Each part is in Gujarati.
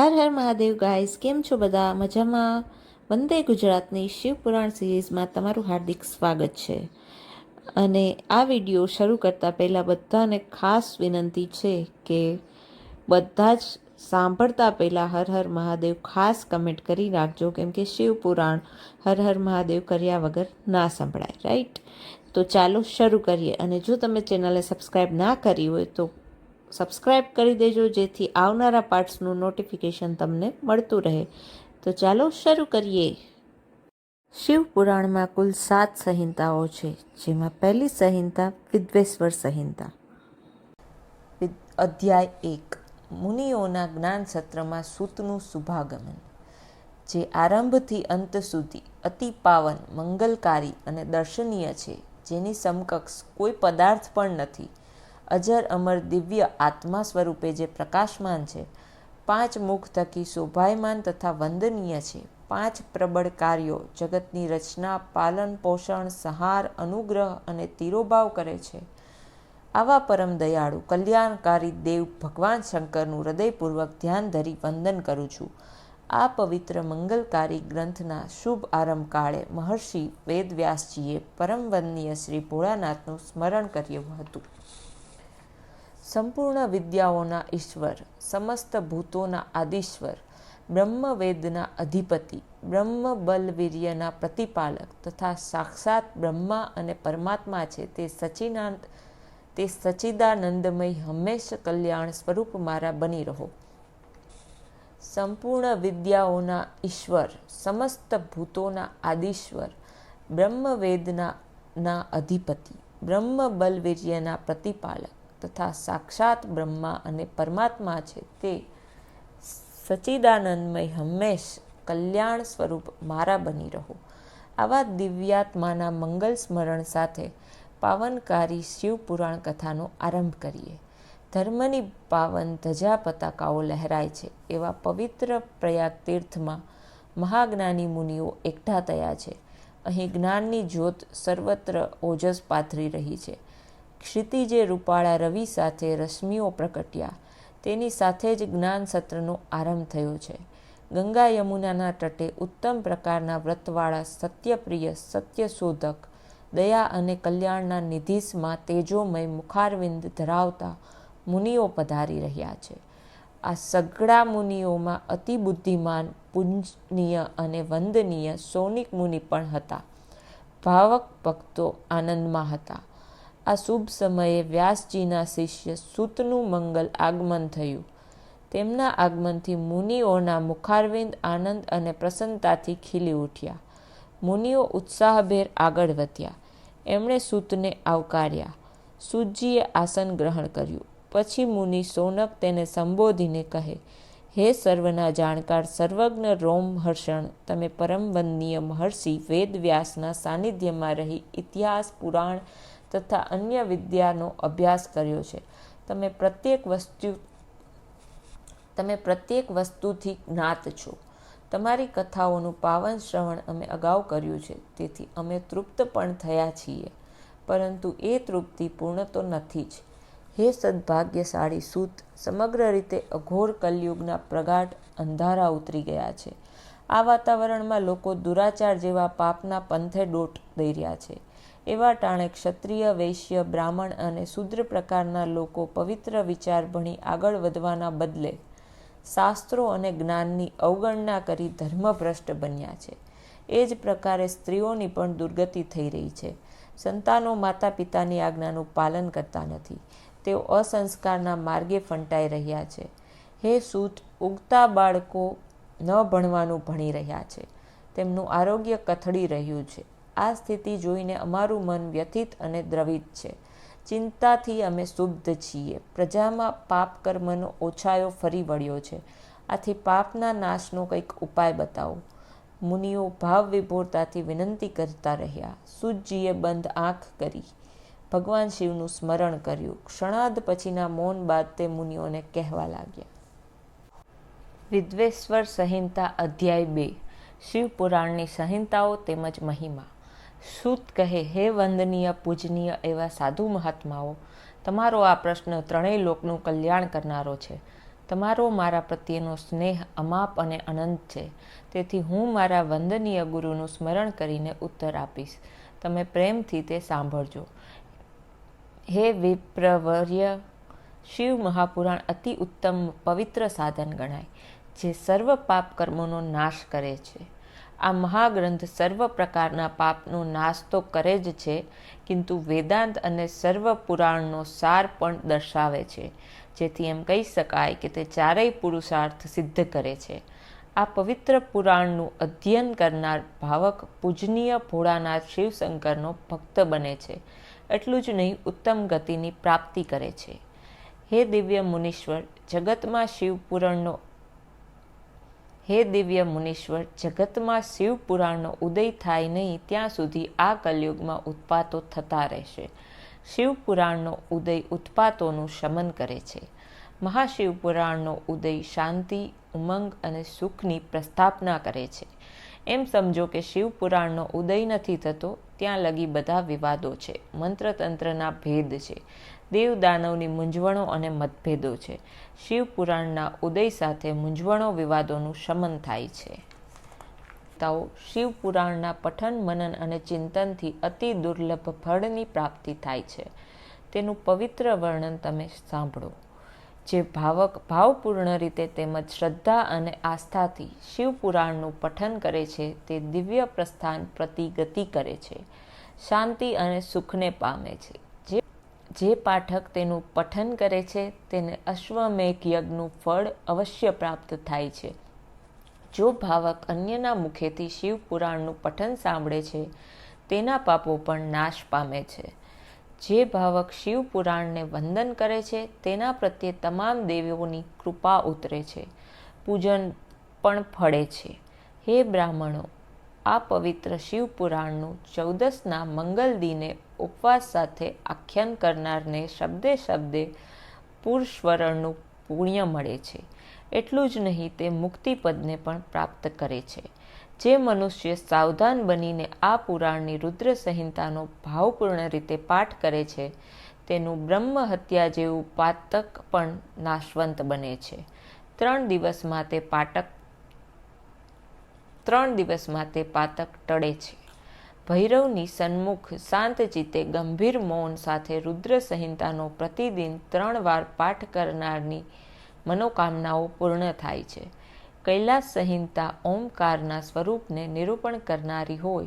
હર હર મહાદેવ ગાઈઝ કેમ છો બધા? મજામાં? વંદે ગુજરાતની શિવપુરાણ સિરીઝમાં તમારું હાર્દિક સ્વાગત છે. અને આ વીડિયો શરૂ કરતાં પહેલાં બધાને ખાસ વિનંતી છે કે બધા જ સાંભળતા પહેલાં હર હર મહાદેવ ખાસ કમેન્ટ કરી રાખજો, કેમ કે શિવપુરાણ હર હર મહાદેવ કર્યા વગર ના સંભળાય રાઈટ તો ચાલો શરૂ કરીએ. અને જો તમે ચેનલને સબસ્ક્રાઈબ ના કરી હોય તો સબસ્ક્રાઈબ કરી દેજો, જેથી આવનારા પાર્ટ્સનું નોટિફિકેશન તમને મળતું રહે. તો ચાલો શરૂ કરીએ. શિવ પુરાણમાં કુલ સાત સંહિતાઓ છે, જેમાં પહેલી સંહિતા વિદ્વેશ્વર સંહિતા. અધ્યાય એક. મુનિઓના જ્ઞાન સત્રમાં સૂતનું શુભાગમન, જે આરંભથી અંત સુધી અતિ પાવન, મંગલકારી અને દર્શનીય છે. જેની સમકક્ષ કોઈ પદાર્થ પણ નથી. અજર અમર દિવ્ય આત્મા સ્વરૂપે જે પ્રકાશમાન છે, પાંચ મુખ થકી શોભાયમાન તથા વંદનીય છે. પાંચ પ્રબળ કાર્યો જગતની રચના, પાલન, પોષણ, સંહાર, અનુગ્રહ અને તિરોભાવ કરે છે. આવા પરમ દયાળુ, કલ્યાણકારી દેવ ભગવાન શંકરનું હૃદયપૂર્વક ધ્યાન ધરી વંદન કરું છું. આ પવિત્ર મંગલકારી ગ્રંથના શુભ આરંભ કાળે મહર્ષિ વેદવ્યાસજીએ પરમ વંદનીય શ્રી ભોળાનાથનું સ્મરણ કર્યું હતું. સંપૂર્ણ વિદ્યાઓના ઈશ્વર, સમસ્ત ભૂતોના આદિશ્વર, બ્રહ્મવેદના અધિપતિ બ્રહ્મ બલવીર્યના પ્રતિપાલક તથા સાક્ષાત બ્રહ્મા અને પરમાત્મા છે તે સચિનાંત તે સચિદાનંદમય હંમેશ કલ્યાણ સ્વરૂપ મારા બની રહો. સંપૂર્ણ વિદ્યાઓના ઈશ્વર, સમસ્ત ભૂતોના આદિશ્વર, બ્રહ્મવેદના અધિપતિ બ્રહ્મ બલવીર્યના પ્રતિપાલક તથા સાક્ષાત બ્રહ્મા અને પરમાત્મા છે તે સચિદાનંદમય હંમેશ કલ્યાણ સ્વરૂપ મારા બની રહો. આવા દિવ્યાત્માના મંગલ સ્મરણ સાથે પાવનકારી શિવ પુરાણ કથાનો આરંભ કરીએ. ધર્મની પાવન ધજા પતાકાઓ લહેરાય છે. એવા પવિત્ર પ્રયાગ તીર્થમાં મહાજ્ઞાની મુનિઓ એકઠા થયા છે. અહીં જ્ઞાનની જ્યોત સર્વત્ર ઓજસ પાથરી રહી છે. ક્ષિતિજે રૂપાળા રવિ સાથે રશ્મિઓ પ્રકટ્યા. તેની સાથે જ જ્ઞાન સત્રનો આરંભ થયો છે. ગંગા યમુનાના તટે ઉત્તમ પ્રકારના વ્રતવાળા સત્યપ્રિય સત્યશોધક, દયા અને કલ્યાણના નિધિસમાં તેજોમય મુખારવિંદ ધરાવતા મુનિઓ પધારી રહ્યા છે. આ સગળા મુનિઓમાં અતિ બુદ્ધિમાન, પૂજનીય અને વંદનીય સૌનિક મુનિ પણ હતા. ભાવક ભક્તો આનંદમાં હતા. આ શુભ સમયે વ્યાસજીના શિષ્ય સૂતનું મંગલ આગમન થયું. તેમના આગમનથી મુનિઓના મુખારવિંદ આનંદ અને પ્રસન્નતાથી ખીલી ઉઠ્યા. મુનિઓ ઉત્સાહભેર આગળ વધ્યા. એમણે સૂતને આવકાર્યા. સૂતજીએ આસન ગ્રહણ કર્યું. પછી મુનિ સોનક તેને સંબોધીને કહે, હે સર્વના જાણકાર, સર્વજ્ઞ રોમ હર્ષણ, તમે પરમ વંદનીય મહર્ષિ વેદવ્યાસના સાનિધ્યમાં રહી ઇતિહાસ, પુરાણ તથા અન્ય વિદ્યાનો અભ્યાસ કર્યો છે. તમે પ્રત્યેક વસ્તુ, તમે પ્રત્યેક વસ્તુથી જ્ઞાત છો. તમારી કથાઓનું પાવન શ્રવણ અમે અગાઉ કર્યું છે. તેથી અમે તૃપ્ત પણ થયા છીએ. પરંતુ એ તૃપ્તિ પૂર્ણ તો નથી જ. હે સદભાગ્યશાળી સૂત, સમગ્ર રીતે અઘોર કલયુગના પ્રગાઢ અંધારા ઉતરી ગયા છે. આ વાતાવરણમાં લોકો દુરાચાર જેવા પાપના પંથે દોટ દઈ રહ્યા છે. એવા ટાણે ક્ષત્રિય, વૈશ્ય, બ્રાહ્મણ અને શૂદ્ર પ્રકારના લોકો પવિત્ર વિચાર ભણી આગળ વધવાના બદલે શાસ્ત્રો અને જ્ઞાનની અવગણના કરી ધર્મભ્રષ્ટ બન્યા છે. એ જ પ્રકારે સ્ત્રીઓની પણ દુર્ગતિ થઈ રહી છે. સંતાનો માતા પિતાની આજ્ઞાનું પાલન કરતા નથી. તેઓ અસંસ્કારના માર્ગે ફંટાઈ રહ્યા છે. હે સૂત, ઉગતા બાળકો ન ભણવાનું ભણી રહ્યા છે. તેમનું આરોગ્ય કથળી રહ્યું છે. આ સ્થિતિ જોઈને અમારું મન વ્યથિત અને દ્રવિત છે. ચિંતાથી અમે શુદ્ધ છીએ. પ્રજામાં પાપ કર્મનો ઓછાયો ફરી વળ્યો છે. આથી પાપના નાશનો કંઈક ઉપાય બતાવો. મુનિઓ ભાવ વિભોરતાથી વિનંતી કરતા રહ્યા. સુજીએ બંધ આંખ કરી. ભગવાન શિવનું સ્મરણ કર્યું. ક્ષણાદ પછીના મૌન બાદ તે મુનિઓને કહેવા લાગ્યા. વિદ્વેશ્વર સંહિતા અધ્યાય બે. શિવપુરાણની સંહિતાઓ તેમજ મહિમા. સૂત કહે, હે વંદનીય, પૂજનીય એવા સાધુ મહાત્માઓ, તમારો આ પ્રશ્ન ત્રણેય લોકનું કલ્યાણ કરનારો છે. તમારો મારા પ્રત્યેનો સ્નેહ અમાપ અને અનંત છે. તેથી હું મારા વંદનીય ગુરુનું સ્મરણ કરીને ઉત્તર આપીશ. તમે પ્રેમથી તે સાંભળજો. હે વિપ્રવર્ય, શિવ મહાપુરાણ, અતિ ઉત્તમ પવિત્ર સાધન ગણાય, જે સર્વ પાપ કર્મોનો નાશ કરે છે. આ મહાગ્રંથ સર્વ પ્રકારના પાપનો નાશ તો કરે જ છે, કિંતુ વેદાંત અને સર્વ પુરાણનો સાર પણ દર્શાવે છે. જેથી એમ કહી શકાય કે તે ચારેય પુરુષાર્થ સિદ્ધ કરે છે. આ પવિત્ર પુરાણનું અધ્યયન કરનાર ભાવક પૂજનીય ભોળાનાથ શિવશંકરનો ભક્ત બને છે. એટલું જ નહીં, ઉત્તમ ગતિની પ્રાપ્તિ કરે છે. હે દિવ્ય મુનીશ્વર, જગતમાં શિવ પુરાણનો હે દિવ્ય મુનીશ્વર, જગતમાં શિવ પુરાણનો ઉદય થાય નહીં, ત્યાં સુધી આ કલયુગમાં ઉત્પાતો થતા રહેશે. શિવ પુરાણનો ઉદય ઉત્પાતોનું શમન કરે છે. મહાશિવ પુરાણનો ઉદય શાંતિ, ઉમંગ અને સુખની પ્રસ્થાપના કરે છે. એમ સમજો કે શિવ પુરાણનો ઉદય નથી થતો, ત્યાં લગી બધા વિવાદો છે. મંત્રતંત્રના ભેદ છે. દેવ દાનવની મૂંઝવણો અને મતભેદો છે. શિવ પુરાણના ઉદય સાથે મૂંઝવણો વિવાદોનું શમન થાય છે. તાઓ શિવ પુરાણના પઠન, મનન અને ચિંતનથી અતિ દુર્લભ ફળની પ્રાપ્તિ થાય છે. તેનું પવિત્ર વર્ણન તમે સાંભળો. જે ભાવક, ભાવપૂર્ણ રીતે તેમજ શ્રદ્ધા અને આસ્થાથી શિવ પુરાણનું પઠન કરે છે, તે દિવ્ય પ્રસ્થાન પ્રતિ ગતિ કરે છે. શાંતિ અને સુખને પામે છે. જે પાઠક તેનું પઠન કરે છે, તેને અશ્વમેઘ યજ્ઞનું ફળ અવશ્ય પ્રાપ્ત થાય છે. જો ભાવક અન્યના મુખેથી શિવ પુરાણનું પઠન સાંભળે છે, તેના પાપો પણ નાશ પામે છે. જે ભાવક શિવ પુરાણને વંદન કરે છે, તેના પ્રત્યે તમામ દેવીઓની કૃપા ઉતરે છે. પૂજન પણ ફળે છે. હે બ્રાહ્મણો, આ પવિત્ર શિવ પુરાણનું ચૌદસના મંગલ દિને ઉપવાસ સાથે આખ્યાન કરનારને શબ્દે શબ્દે પુરુષવરણનું પુણ્ય મળે છે. એટલું જ નહીં, તે મુક્તિપદને પણ પ્રાપ્ત કરે છે. જે મનુષ્ય સાવધાન બનીને આ પુરાણની રુદ્ર સંહિતાનો ભાવપૂર્ણ રીતે પાઠ કરે છે, તેનું બ્રહ્મ હત્યા જેવું પાતક પણ નાશવંત બને છે. ત્રણ દિવસમાં તે પાટક ત્રણ દિવસમાં તે પાતક ટળે છે. ભૈરવની સન્મુખ શાંત ચિત્તે ગંભીર મૌન સાથે રુદ્ર સંહિતાનો પ્રતિદિન ત્રણ વાર પાઠ કરનારની મનોકામનાઓ પૂર્ણ થાય છે. કૈલાસ સંહિતા ઓમકારના સ્વરૂપને નિરૂપણ કરનારી હોય,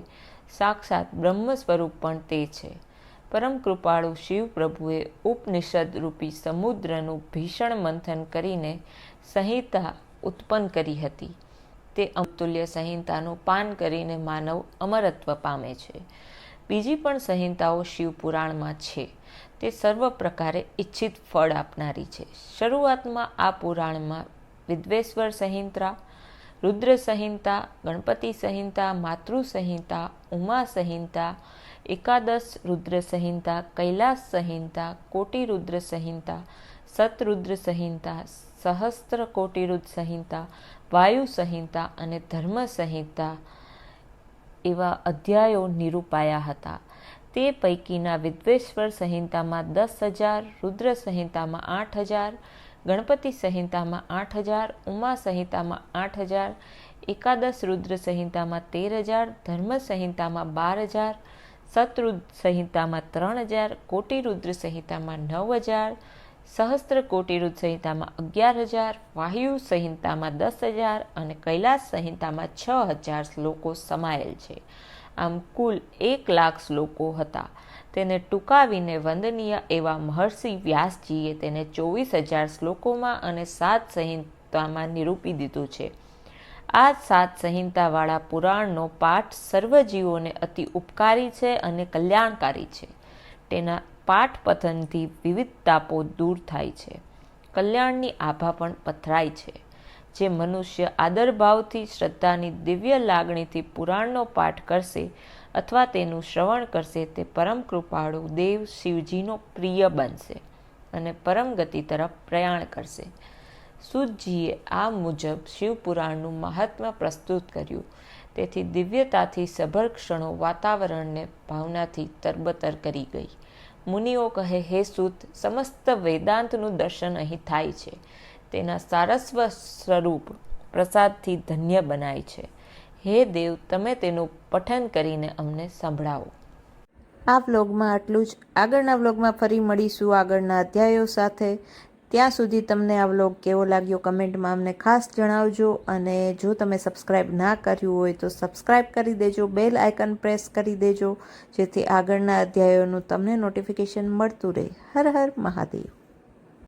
સાક્ષાત બ્રહ્મ સ્વરૂપ પણ તે છે. પરમ કૃપાળુ શિવ પ્રભુએ ઉપનિષદ રૂપી સમુદ્રનું ભીષણ મંથન કરીને સંહિતા ઉત્પન્ન કરી હતી. તે અમતુલ્ય સંહિતાનું પાન કરીને માનવ અમરત્વ પામે છે. બીજી પણ સંહિતાઓ શિવ પુરાણમાં છે. તે સર્વ પ્રકારે ઈચ્છિત ફળ આપનારી છે. શરૂઆતમાં આ પુરાણમાં વિદ્વેશ્વર સંહિતા રુદ્ર સંહિતા ગણપતિ સંહિતા માતૃ સંહિતા ઉમા સંહિતા એકાદશ રુદ્ર સંહિતા કૈલાસ સંહિતા કોટી રુદ્ર સંહિતા સતરુદ્ર સંહિતા સહસ્ત્ર કોટિરુદ્ર સંહિતા વાયુ સંહિતા અને ધર્મ સંહિતા એવા અધ્યાયો નિરૂપાયા હતા. તે પૈકીના વિદ્વેશ્વર સંહિતામાં દસ હજાર રુદ્ર સંહિતામાં આઠ હજાર, ગણપતિ સંહિતામાં આઠ હજાર, ઉમા સંહિતામાં આઠ હજાર, એકાદશ રુદ્ર સંહિતામાં તેર હજાર ધર્મ સંહિતામાં બાર હજાર સતરુદ્ર સંહિતામાં ત્રણ હજાર, કોટી રુદ્ર સંહિતામાં નવ હજાર સહસ્ત્ર કોટી રુદ્ર સંહિતામાં અગિયાર હજાર વાયુ સંહિતામાં દસ હજાર અને કૈલાસ સંહિતામાં છ હજાર શ્લોકો સમાયેલ છે. આમ કુલ એક લાખ શ્લોકો હતા. તેને ટૂંકાવીને વંદનીય એવા મહર્ષિ વ્યાસજીએ તેને ચોવીસ હજાર શ્લોકોમાં અને સાત સંહિતામાં નિરૂપી દીધું છે. આ સાત સંહિતાવાળા પુરાણનો પાઠ સર્વ જીવોને અતિ ઉપકારી છે અને કલ્યાણકારી છે. તેના પાઠ પથનથી વિવિધ તાપો દૂર થાય છે. કલ્યાણની આભા પણ પથરાય છે. જે મનુષ્ય આદરભાવથી, શ્રદ્ધાની દિવ્ય લાગણીથી પુરાણનો પાઠ કરશે અથવા તેનું શ્રવણ કરશે, તે પરમ કૃપાળુ દેવ શિવજીનો પ્રિય બનશે અને પરમ ગતિ તરફ પ્રયાણ કરશે. સુજીએ આ મુજબ શિવપુરાણનું મહાત્મ્ય પ્રસ્તુત કર્યું. તેથી દિવ્યતાથી સભર ક્ષણો વાતાવરણને ભાવનાથી તરબતર કરી ગઈ. મુનિઓ કહે, હે સુત, સમસ્ત વેદાંતનું દર્શન અહીં થાય છે. તેના સારસ્વ સ્વરૂપ પ્રસાદથી ધન્ય બનાય છે. હે દેવ, તમે તેનું પઠન કરીને અમને સંભળાવો. આ વ્લોગમાં આટલું જ. આગળના વ્લોગમાં ફરી મળીશું આગળના અધ્યાયો સાથે. ત્યાં સુધી તમને આ વ્લોગ કેવો લાગ્યો કમેન્ટમાં અમને ખાસ જણાવજો અને જો તમે સબસ્ક્રાઈબ ના કર્યું હોય તો સબસ્ક્રાઈબ કરી દેજો, બેલ આઇકન પ્રેસ કરી દેજો, જેથી આગળના અધ્યાયોનું તમને નોટિફિકેશન મળતું રહે. હર હર મહાદેવ.